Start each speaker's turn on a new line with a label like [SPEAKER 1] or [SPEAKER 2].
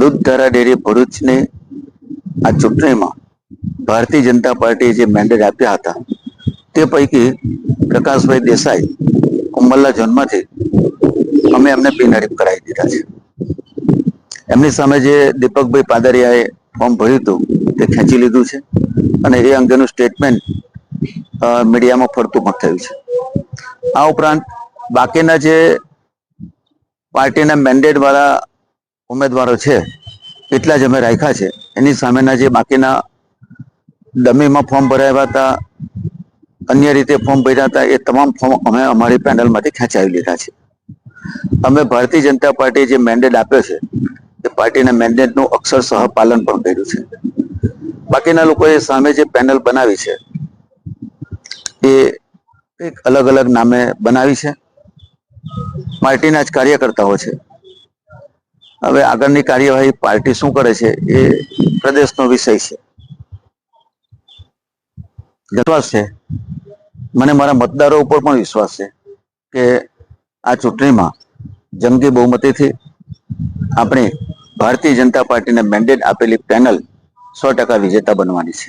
[SPEAKER 1] Dudhdhara dairy ભરૂચની આ ચૂંટણીમાં ભારતીય જનતા પાર્ટીએ જે મેન્ડેટ આપ્યા હતા, તે પૈકી પ્રકાશભાઈ દેસાઈ કુંભલ્લા ઝોનમાંથી અમે એમને બિનહરીફ કરાવી દીધા છે. એમની સામે જે દીપકભાઈ પાદરિયાએ ફોર્મ ભર્યું હતું, તે ખેંચી લીધું છે અને એ અંગેનું સ્ટેટમેન્ટ મીડિયામાં ફરતું પણ થયું છે. આ ઉપરાંત બાકીના જે પાર્ટીના મેન્ડેટ વાળા ઉમેદવારો છે, એટલા જ અમે રાખ્યા છે. એની સામેના જે બાકીના ડમીમાં ફોર્મ ભરાયા હતા, અન્ય રીતે ફોર્મ ભર્યા હતા, એ તમામ ફોર્મ અમે અમારી પેનલમાંથી ખેંચાવી લીધા છે. અમે ભારતીય જનતા પાર્ટીએ જે મેન્ડેટ આપ્યો છે, એ પાર્ટીના મેન્ડેટનું અક્ષરશઃ પાલન પણ કર્યું છે. બાકીના લોકોએ સામે જે પેનલ બનાવી છે, એ એક અલગ અલગ નામે બનાવી છે. પાર્ટીના જ કાર્યકર્તાઓ છે. હવે આગળની કાર્યવાહી પાર્ટી શું કરે છે એ પ્રદેશનો વિષય છે. વિશ્વાસ છે. મને મારા મતદારો ઉપર પણ વિશ્વાસ છે કે આ ચૂંટણીમાં જંગી બહુમતીથી આપણી ભારતીય જનતા પાર્ટીને મેન્ડેટ આપેલી પેનલ સો ટકા વિજેતા બનવાની છે.